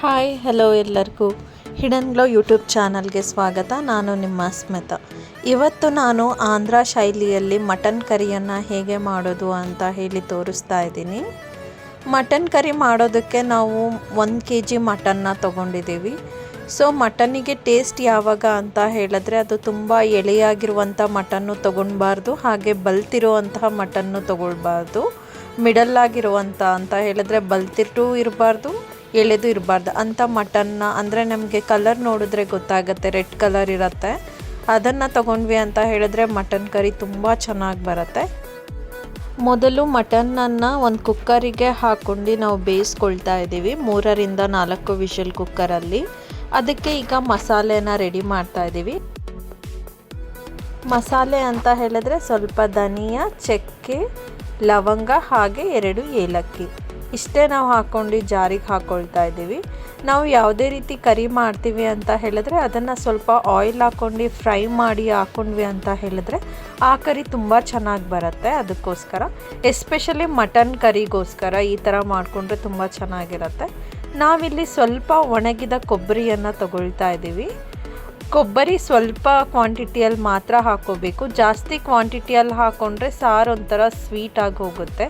Hi hello ಎಲ್ಲರಿಗೂ. Hidden glow YouTube ಚಾನಲ್ಗೆ ಸ್ವಾಗತ. ನಾನು ನಿಮ್ಮ ಸ್ಮಿತಾ. ಇವತ್ತು ನಾನು ಆಂಧ್ರ ಶೈಲಿಯಲ್ಲಿ ಮಟನ್ ಕರಿಯನ್ನು ಹೇಗೆ ಮಾಡೋದು ಅಂತ ಹೇಳಿ ತೋರಿಸ್ತಾ ಇದ್ದೀನಿ. ಮಟನ್ ಕರಿ ಮಾಡೋದಕ್ಕೆ ನಾವು ಒಂದು ಕೆ ಜಿ ಮಟನ್ನ ತೊಗೊಂಡಿದ್ದೀವಿ. ಸೊ ಮಟನ್ನಿಗೆ ಟೇಸ್ಟ್ ಯಾವಾಗ ಅಂತ ಹೇಳಿದ್ರೆ ಅದು ತುಂಬ ಎಳೆಯಾಗಿರುವಂಥ ಮಟನ್ನು ತೊಗೊಳ್ಬಾರ್ದು ಹಾಗೆ ಬಲ್ತಿರುವಂತಹ ಮಟನ್ನು ತೊಗೊಳ್ಬಾರ್ದು ಮಿಡಲ್ ಆಗಿರುವಂಥ ಅಂತ ಹೇಳಿದ್ರೆ ಬಲ್ತಿಟ್ಟು ಇರಬಾರ್ದು, ಎಳೆದು ಇರಬಾರ್ದು. ಅಂಥ ಮಟನ್ನ ಅಂದರೆ ನಮಗೆ ಕಲರ್ ನೋಡಿದ್ರೆ ಗೊತ್ತಾಗುತ್ತೆ ರೆಡ್ ಕಲರ್ ಇರುತ್ತೆ. ಅದನ್ನು ತೊಗೊಂಡ್ವಿ ಅಂತ ಹೇಳಿದ್ರೆ ಮಟನ್ ಕರಿ ತುಂಬ ಚೆನ್ನಾಗಿ ಬರುತ್ತೆ. ಮೊದಲು ಮಟನನ್ನು ಒಂದು ಕುಕ್ಕರಿಗೆ ಹಾಕ್ಕೊಂಡು ನಾವು ಬೇಯಿಸ್ಕೊಳ್ತಾ ಇದ್ದೀವಿ, ಮೂರರಿಂದ ನಾಲ್ಕು ವಿಷಲ್ ಕುಕ್ಕರಲ್ಲಿ. ಅದಕ್ಕೆ ಈಗ ಮಸಾಲೆನ ರೆಡಿ ಮಾಡ್ತಾ ಇದ್ದೀವಿ. ಮಸಾಲೆ ಅಂತ ಹೇಳಿದ್ರೆ ಸ್ವಲ್ಪ ಧನಿಯಾ, ಚಕ್ಕೆ, ಲವಂಗ ಹಾಗೆ ಎರಡು ಏಲಕ್ಕಿ. ಇಷ್ಟೇ ನಾವು ಹಾಕ್ಕೊಂಡು ಜಾರಿಗೆ ಹಾಕ್ಕೊಳ್ತಾ ಇದ್ದೀವಿ. ನಾವು ಯಾವುದೇ ರೀತಿ ಕರಿ ಮಾಡ್ತೀವಿ ಅಂತ ಹೇಳಿದ್ರೆ ಅದನ್ನು ಸ್ವಲ್ಪ ಆಯಿಲ್ ಹಾಕ್ಕೊಂಡು ಫ್ರೈ ಮಾಡಿ ಹಾಕ್ಕೊಂಡ್ವಿ ಅಂತ ಹೇಳಿದ್ರೆ ಆ ಕರಿ ತುಂಬ ಚೆನ್ನಾಗಿ ಬರುತ್ತೆ ಅದಕ್ಕೋಸ್ಕರ. ಎಸ್ಪೆಷಲಿ ಮಟನ್ ಕರಿಗೋಸ್ಕರ ಈ ಥರ ಮಾಡಿಕೊಂಡ್ರೆ ತುಂಬ ಚೆನ್ನಾಗಿರುತ್ತೆ. ನಾವಿಲ್ಲಿ ಸ್ವಲ್ಪ ಒಣಗಿದ ಕೊಬ್ಬರಿಯನ್ನು ತಗೊಳ್ತಾ ಇದ್ದೀವಿ. ಕೊಬ್ಬರಿ ಸ್ವಲ್ಪ ಕ್ವಾಂಟಿಟಿಯಲ್ಲಿ ಮಾತ್ರ ಹಾಕೋಬೇಕು. ಜಾಸ್ತಿ ಕ್ವಾಂಟಿಟಿಯಲ್ಲಿ ಹಾಕ್ಕೊಂಡ್ರೆ ಸಾರು ಒಂಥರ ಸ್ವೀಟಾಗಿ ಹೋಗುತ್ತೆ.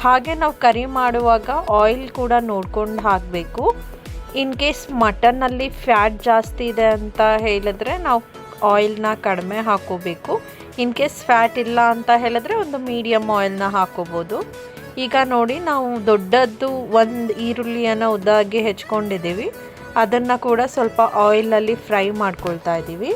ಹಾಗೆ ನಾವು ಕರಿ ಮಾಡುವಾಗ ಆಯಿಲ್ ಕೂಡ ನೋಡ್ಕೊಂಡು ಹಾಕಬೇಕು. ಇನ್ ಕೇಸ್ ಮಟನಲ್ಲಿ ಫ್ಯಾಟ್ ಜಾಸ್ತಿ ಇದೆ ಅಂತ ಹೇಳಿದ್ರೆ ನಾವು ಆಯಿಲ್ನ ಕಡಿಮೆ ಹಾಕೋಬೇಕು. ಇನ್ ಕೇಸ್ ಫ್ಯಾಟ್ ಇಲ್ಲ ಅಂತ ಹೇಳಿದ್ರೆ ಒಂದು ಮೀಡಿಯಮ್ ಆಯಿಲ್ನ ಹಾಕೋಬೋದು. ಈಗ ನೋಡಿ, ನಾವು ದೊಡ್ಡದ್ದು ಒಂದು ಈರುಳ್ಳಿಯನ್ನು ಉದ್ದಾಗಿ ಹೆಚ್ಕೊಂಡಿದ್ದೀವಿ. ಅದನ್ನು ಕೂಡ ಸ್ವಲ್ಪ ಆಯಿಲಲ್ಲಿ ಫ್ರೈ ಮಾಡ್ಕೊಳ್ತಾ ಇದ್ದೀವಿ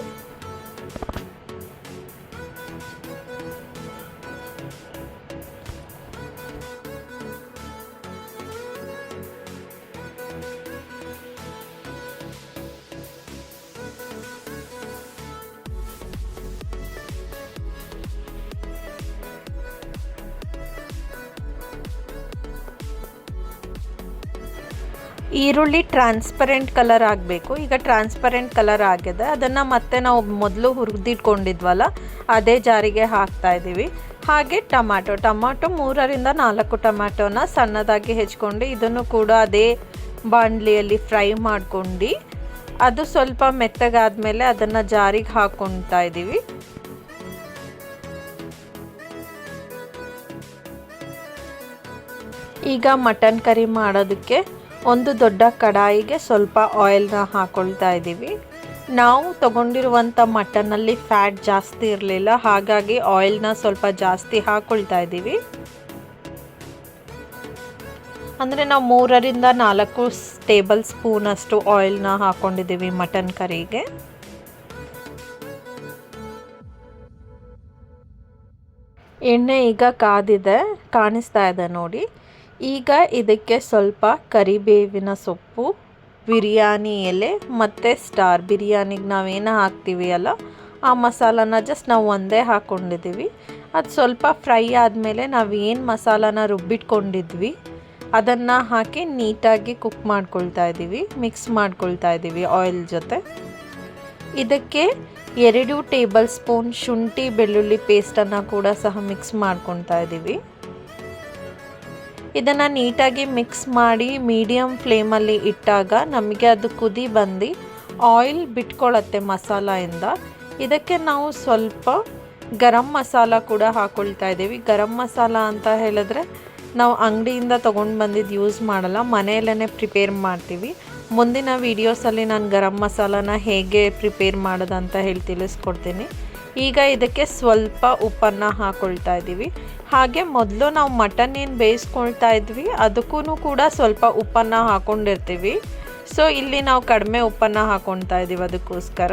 ಈರುಳ್ಳಿ ಟ್ರಾನ್ಸ್ಪರೆಂಟ್ ಕಲರ್ ಆಗಬೇಕು. ಈಗ ಟ್ರಾನ್ಸ್ಪರೆಂಟ್ ಕಲರ್ ಆಗಿದೆ. ಅದನ್ನು ಮತ್ತೆ ನಾವು ಮೊದಲು ಹುರಿದಿಟ್ಕೊಂಡಿದ್ವಲ್ಲ, ಅದೇ ಜಾರಿಗೆ ಹಾಕ್ತಾ ಇದ್ದೀವಿ ಹಾಗೆ ಟೊಮ್ಯಾಟೊ ಟೊಮ್ಯಾಟೊ ಮೂರರಿಂದ ನಾಲ್ಕು ಟೊಮ್ಯಾಟೊನ ಸಣ್ಣದಾಗಿ ಹೆಚ್ಕೊಂಡು ಇದನ್ನು ಕೂಡ ಅದೇ ಬಾಣಲಿಯಲ್ಲಿ ಫ್ರೈ ಮಾಡ್ಕೊಂಡು, ಅದು ಸ್ವಲ್ಪ ಮೆತ್ತಗಾದ್ಮೇಲೆ ಅದನ್ನು ಜಾರಿಗೆ ಹಾಕ್ಕೊಳ್ತಾ ಇದ್ದೀವಿ ಈಗ ಮಟನ್ ಕರಿ ಮಾಡೋದಕ್ಕೆ ಒಂದು ದೊಡ್ಡ ಕಡಾಯಿಗೆ ಸ್ವಲ್ಪ ಆಯಿಲ್ನ ಹಾಕೊಳ್ತಾ ಇದ್ದೀವಿ. ನಾವು ತಗೊಂಡಿರುವಂಥ ಮಟನಲ್ಲಿ ಫ್ಯಾಟ್ ಜಾಸ್ತಿ ಇರಲಿಲ್ಲ, ಹಾಗಾಗಿ ಆಯಿಲ್ನ ಸ್ವಲ್ಪ ಜಾಸ್ತಿ ಹಾಕೊಳ್ತಾ ಇದ್ದೀವಿ. ಅಂದರೆ ನಾವು ಮೂರರಿಂದ ನಾಲ್ಕು ಟೇಬಲ್ ಸ್ಪೂನಷ್ಟು ಆಯಿಲ್ನ ಹಾಕ್ಕೊಂಡಿದ್ದೀವಿ ಮಟನ್ ಕರಿಗೆ. ಎಣ್ಣೆ ಈಗ ಕಾದಿದೆ, ಕಾಣಿಸ್ತಾ ಇದೆ ನೋಡಿ. ಈಗ ಇದಕ್ಕೆ ಸ್ವಲ್ಪ ಕರಿಬೇವಿನ ಸೊಪ್ಪು, ಬಿರಿಯಾನಿ ಎಲೆ ಮತ್ತು ಸ್ಟಾರ್ ಬಿರಿಯಾನಿಗೆ ನಾವೇನು ಹಾಕ್ತೀವಿ ಅಲ್ಲ, ಆ ಮಸಾಲನ ಜಸ್ಟ್ ನಾವು ಒಂದೇ ಹಾಕ್ಕೊಂಡಿದ್ದೀವಿ ಅದು ಸ್ವಲ್ಪ ಫ್ರೈ ಆದಮೇಲೆ ನಾವು ಏನು ಮಸಾಲಾನ ರುಬ್ಬಿಟ್ಕೊಂಡಿದ್ವಿ, ಅದನ್ನು ಹಾಕಿ ನೀಟಾಗಿ ಕುಕ್ ಮಾಡ್ಕೊಳ್ತಾ ಇದ್ದೀವಿ ಮಿಕ್ಸ್ ಮಾಡ್ಕೊಳ್ತಾ ಇದ್ದೀವಿ ಆಯಿಲ್ ಜೊತೆ. ಇದಕ್ಕೆ ಎರಡು ಟೇಬಲ್ ಸ್ಪೂನ್ ಶುಂಠಿ ಬೆಳ್ಳುಳ್ಳಿ ಪೇಸ್ಟನ್ನು ಕೂಡ ಸಹ ಮಿಕ್ಸ್ ಮಾಡ್ಕೊತಾ ಇದ್ದೀವಿ ಇದನ್ನು ನೀಟಾಗಿ ಮಿಕ್ಸ್ ಮಾಡಿ ಮೀಡಿಯಮ್ ಫ್ಲೇಮಲ್ಲಿ ಇಟ್ಟಾಗ ನಮಗೆ ಅದು ಕುದಿ ಬಂದು ಆಯಿಲ್ ಬಿಟ್ಕೊಳ್ಳುತ್ತೆ ಮಸಾಲೆಯಿಂದ. ಇದಕ್ಕೆ ನಾವು ಸ್ವಲ್ಪ ಗರಂ ಮಸಾಲ ಕೂಡ ಹಾಕ್ಕೊಳ್ತಾ ಇದ್ದೀವಿ. ಗರಂ ಮಸಾಲ ಅಂತ ಹೇಳಿದ್ರೆ ನಾವು ಅಂಗಡಿಯಿಂದ ತೊಗೊಂಡು ಬಂದಿದ್ದು ಯೂಸ್ ಮಾಡಲ್ಲ ಮನೆಯಲ್ಲೇ ಪ್ರಿಪೇರ್ ಮಾಡ್ತೀವಿ. ಮುಂದಿನ ವೀಡಿಯೋಸಲ್ಲಿ ನಾನು ಗರಂ ಮಸಾಲಾನ ಹೇಗೆ ಪ್ರಿಪೇರ್ ಮಾಡೋದಂತ ಹೇಳಿ ತಿಳಿಸ್ಕೊಡ್ತೀನಿ. ಈಗ ಇದಕ್ಕೆ ಸ್ವಲ್ಪ ಉಪ್ಪನ್ನು ಹಾಕೊಳ್ತಾ ಇದ್ದೀವಿ. ಹಾಗೆ ಮೊದಲು ನಾವು ಮಟನ್ ಏನು ಬೇಯಿಸ್ಕೊಳ್ತಾ ಇದ್ವಿ ಅದಕ್ಕೂ ಕೂಡ ಸ್ವಲ್ಪ ಉಪ್ಪನ್ನು ಹಾಕ್ಕೊಂಡಿರ್ತೀವಿ ಸೊ ಇಲ್ಲಿ ನಾವು ಕಡಿಮೆ ಉಪ್ಪನ್ನು ಹಾಕ್ಕೊಳ್ತಾ ಇದ್ದೀವಿ ಅದಕ್ಕೋಸ್ಕರ.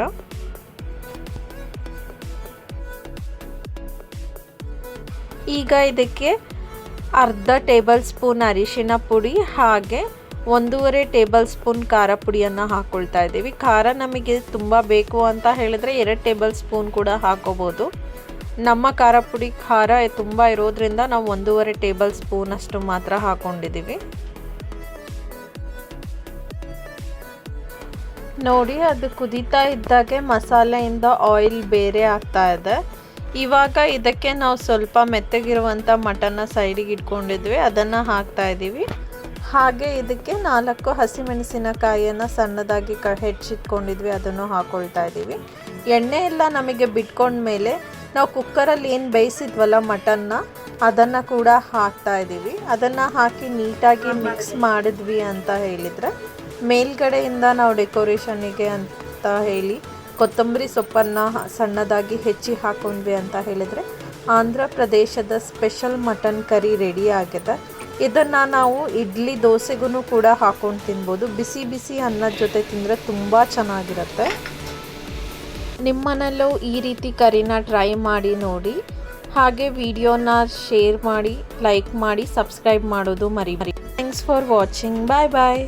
ಈಗ ಇದಕ್ಕೆ ಅರ್ಧ ಟೇಬಲ್ ಸ್ಪೂನ್ ಅರಿಶಿನ ಪುಡಿ, ಹಾಗೆ ಒಂದೂವರೆ ಟೇಬಲ್ ಸ್ಪೂನ್ ಖಾರ ಪುಡಿಯನ್ನು ಹಾಕ್ಕೊಳ್ತಾ ಇದ್ದೀವಿ. ಖಾರ ನಮಗೆ ತುಂಬ ಬೇಕು ಅಂತ ಹೇಳಿದ್ರೆ ಎರಡು ಟೇಬಲ್ ಸ್ಪೂನ್ ಕೂಡ ಹಾಕೋಬೋದು. ನಮ್ಮ ಖಾರ ಪುಡಿ ಖಾರ ತುಂಬ ಇರೋದ್ರಿಂದ ನಾವು ಒಂದೂವರೆ ಟೇಬಲ್ ಸ್ಪೂನ್ ಅಷ್ಟು ಮಾತ್ರ ಹಾಕ್ಕೊಂಡಿದ್ದೀವಿ ನೋಡಿ, ಅದು ಕುದೀತಾ ಇದ್ದಾಗೆ ಮಸಾಲೆಯಿಂದ ಆಯಿಲ್ ಬೇರೆ ಆಗ್ತಾ ಇದೆ. ಇವಾಗ ಇದಕ್ಕೆ ನಾವು ಸ್ವಲ್ಪ ಮೆತ್ತಗಿರುವಂಥ ಮಟನ್ನ ಸೈಡಿಗೆ ಇಟ್ಕೊಂಡಿದ್ವಿ. ಅದನ್ನು ಹಾಕ್ತಾ ಇದ್ದೀವಿ. ಹಾಗೆ ಇದಕ್ಕೆ ನಾಲ್ಕು ಹಸಿಮೆಣಸಿನಕಾಯಿಯನ್ನು ಸಣ್ಣದಾಗಿ ಕ, ಹೆಚ್ಚಿಟ್ಕೊಂಡಿದ್ವಿ, ಅದನ್ನು ಹಾಕ್ಕೊಳ್ತಾ ಇದ್ದೀವಿ. ಎಣ್ಣೆ ಎಲ್ಲ ನಮಗೆ ಬಿಟ್ಕೊಂಡ್ಮೇಲೆ ನಾವು ಕುಕ್ಕರಲ್ಲಿ ಏನು ಬೇಯಿಸಿದ್ವಲ್ಲ ಮಟನ್ನ, ಅದನ್ನು ಕೂಡ ಹಾಕ್ತಾ ಇದ್ದೀವಿ. ಅದನ್ನು ಹಾಕಿ ನೀಟಾಗಿ ಮಿಕ್ಸ್ ಮಾಡಿದ್ವಿ ಅಂತ ಹೇಳಿದರೆ, ಮೇಲ್ಗಡೆಯಿಂದ ನಾವು ಡೆಕೋರೇಷನಿಗೆ ಅಂತ ಹೇಳಿ ಕೊತ್ತಂಬರಿ ಸೊಪ್ಪನ್ನು ಸಣ್ಣದಾಗಿ ಹೆಚ್ಚಿ ಹಾಕೊಂಡ್ವಿ ಅಂತ ಹೇಳಿದರೆ, ಆಂಧ್ರ ಪ್ರದೇಶದ ಸ್ಪೆಷಲ್ ಮಟನ್ ಕರಿ ರೆಡಿ ಆಗಿದೆ. ಇದನ್ನು ನಾವು ಇಡ್ಲಿ ದೋಸೆಗೂ ಕೂಡ ಹಾಕೊಂಡು ತಿನ್ಬೋದು. ಬಿಸಿ ಬಿಸಿ ಅನ್ನದ ಜೊತೆ ತಿಂದರೆ ತುಂಬ ಚೆನ್ನಾಗಿರುತ್ತೆ. ನಿಮ್ಮನಲ್ಲೂ ಈ ರೀತಿ ಕರಿನ ಟ್ರೈ ಮಾಡಿ ನೋಡಿ. ಹಾಗೆ ವಿಡಿಯೋನ ಶೇರ್ ಮಾಡಿ, ಲೈಕ್ ಮಾಡಿ, ಸಬ್ಸ್ಕ್ರೈಬ್ ಮಾಡೋದು ಮರಿ ಮರಿ thanks for watching. Bye bye.